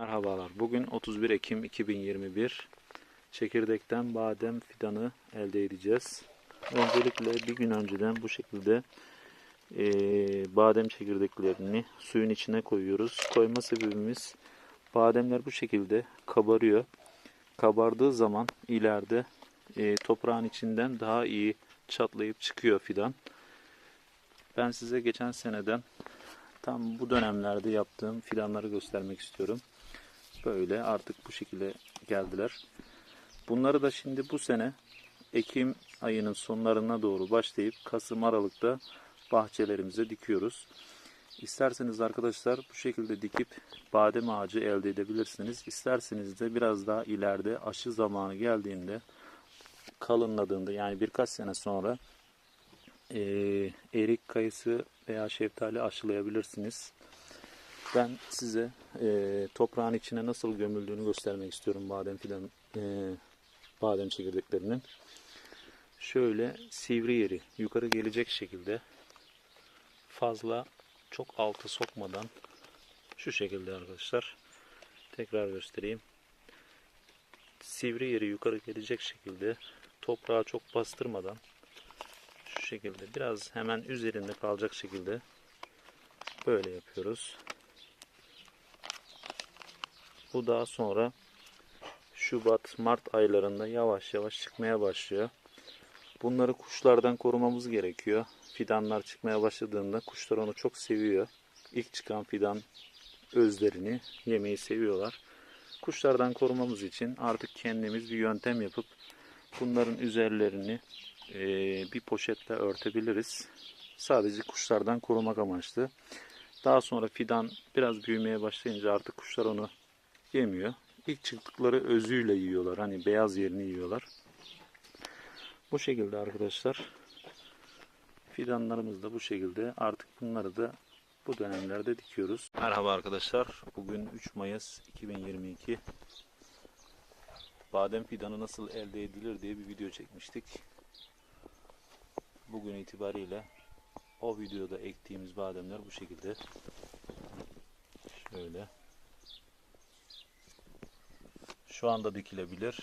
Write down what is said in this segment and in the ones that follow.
Merhabalar. Bugün 31 Ekim 2021. Çekirdekten badem fidanı elde edeceğiz. Öncelikle bir gün önceden bu şekilde eee, badem çekirdeklerini suyun içine koyuyoruz. Koyma sebebimiz bademler bu şekilde kabarıyor. Kabardığı zaman ileride eee, toprağın içinden daha iyi çatlayıp çıkıyor fidan. Ben size geçen seneden tam bu dönemlerde yaptığım fidanları göstermek istiyorum. Böyle artık bu şekilde geldiler. Bunları da şimdi bu sene Ekim ayının sonlarına doğru başlayıp Kasım Aralık'ta bahçelerimize dikiyoruz. İsterseniz arkadaşlar bu şekilde dikip badem ağacı elde edebilirsiniz. İsterseniz de biraz daha ileride aşı zamanı geldiğinde kalınladığında yani birkaç sene sonra eee, erik, kayısı veya şeftali aşılayabilirsiniz. Ben size eee, toprağın içine nasıl gömüldüğünü göstermek istiyorum badem fidan eee, badem çekirdeklerinin. Şöyle sivri yeri yukarı gelecek şekilde fazla çok altı sokmadan şu şekilde arkadaşlar tekrar göstereyim. Sivri yeri yukarı gelecek şekilde toprağı çok bastırmadan şu şekilde biraz hemen üzerinde kalacak şekilde böyle yapıyoruz. Bu daha sonra Şubat, Mart aylarında yavaş yavaş çıkmaya başlıyor. Bunları kuşlardan korumamız gerekiyor. Fidanlar çıkmaya başladığında kuşlar onu çok seviyor. İlk çıkan fidan özlerini yemeyi seviyorlar. Kuşlardan korumamız için artık kendimiz bir yöntem yapıp bunların üzerlerini eee, bir poşetle örtebiliriz. Sadece kuşlardan korumak amaçlı. Daha sonra fidan biraz büyümeye başlayınca artık kuşlar onu yemiyor. İlk çıktıkları özüyle yiyorlar. Hani beyaz yerini yiyorlar. Bu şekilde arkadaşlar. Fidanlarımız da bu şekilde. Artık bunları da bu dönemlerde dikiyoruz. Merhaba arkadaşlar. Bugün 3 Mayıs 2022. Badem fidanı nasıl elde edilir diye bir video çekmiştik. Bugün itibariyle o videoda ektiğimiz bademler bu şekilde. Şöyle. Şu anda dikilebilir.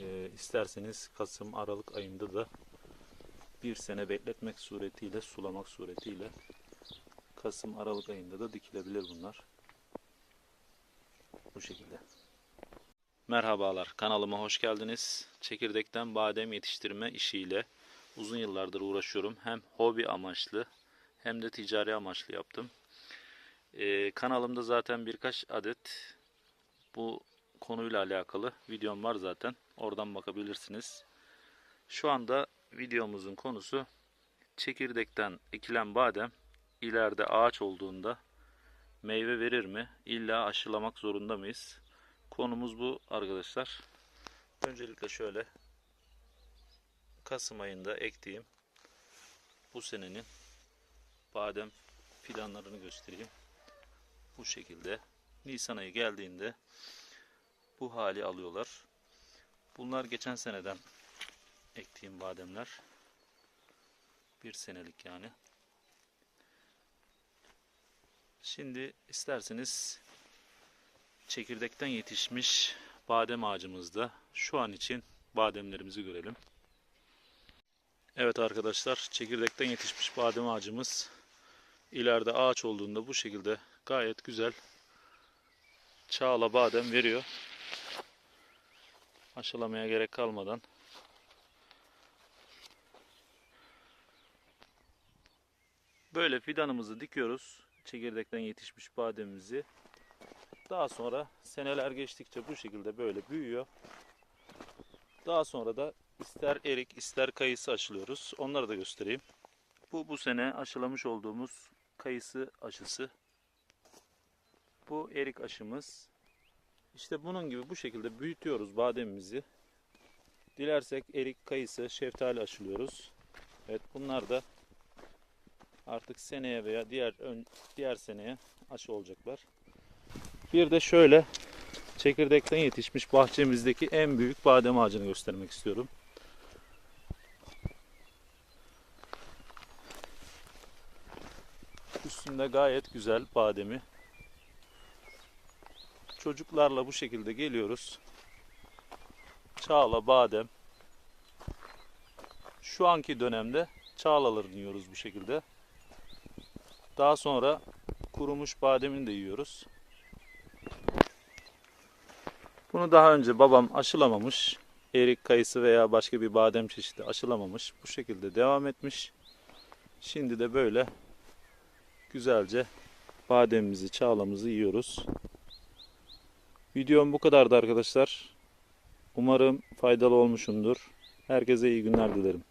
Ee, isterseniz Kasım Aralık ayında da bir sene bekletmek suretiyle, sulamak suretiyle Kasım Aralık ayında da dikilebilir bunlar. Bu şekilde. Merhabalar, kanalıma hoş geldiniz. Çekirdekten badem yetiştirme işiyle uzun yıllardır uğraşıyorum. Hem hobi amaçlı hem de ticari amaçlı yaptım. Ee, kanalımda zaten birkaç adet bu konuyla alakalı videom var zaten. Oradan bakabilirsiniz. Şu anda videomuzun konusu çekirdekten ekilen badem ileride ağaç olduğunda meyve verir mi? İlla aşılamak zorunda mıyız? Konumuz bu arkadaşlar. Öncelikle şöyle Kasım ayında ektiğim bu senenin badem fidanlarını göstereyim. Bu şekilde Nisan ayı geldiğinde bu hali alıyorlar. Bunlar geçen seneden ektiğim bademler. Bir senelik yani. Şimdi isterseniz çekirdekten yetişmiş badem ağacımızda şu an için bademlerimizi görelim. Evet arkadaşlar çekirdekten yetişmiş badem ağacımız ileride ağaç olduğunda bu şekilde gayet güzel çağla badem veriyor. Aşılamaya gerek kalmadan böyle fidanımızı dikiyoruz. Çekirdekten yetişmiş bademimizi. Daha sonra seneler geçtikçe bu şekilde böyle büyüyor. Daha sonra da ister erik ister kayısı aşılıyoruz. Onları da göstereyim. Bu bu sene aşılamış olduğumuz kayısı aşısı. Bu erik aşımız. İşte bunun gibi bu şekilde büyütüyoruz bademimizi. Dilersek erik, kayısı, şeftali aşılıyoruz. Evet bunlar da artık seneye veya diğer ön, diğer seneye aşı olacaklar. Bir de şöyle çekirdekten yetişmiş bahçemizdeki en büyük badem ağacını göstermek istiyorum. Üstünde gayet güzel bademi. Çocuklarla bu şekilde geliyoruz. Çağla, badem. Şu anki dönemde çağlalarını yiyoruz bu şekilde. Daha sonra kurumuş bademini de yiyoruz. Bunu daha önce babam aşılamamış. Erik kayısı veya başka bir badem çeşidi aşılamamış. Bu şekilde devam etmiş. Şimdi de böyle güzelce bademimizi, çağlamızı yiyoruz. Videom bu kadardı arkadaşlar. Umarım faydalı olmuşumdur. Herkese iyi günler dilerim.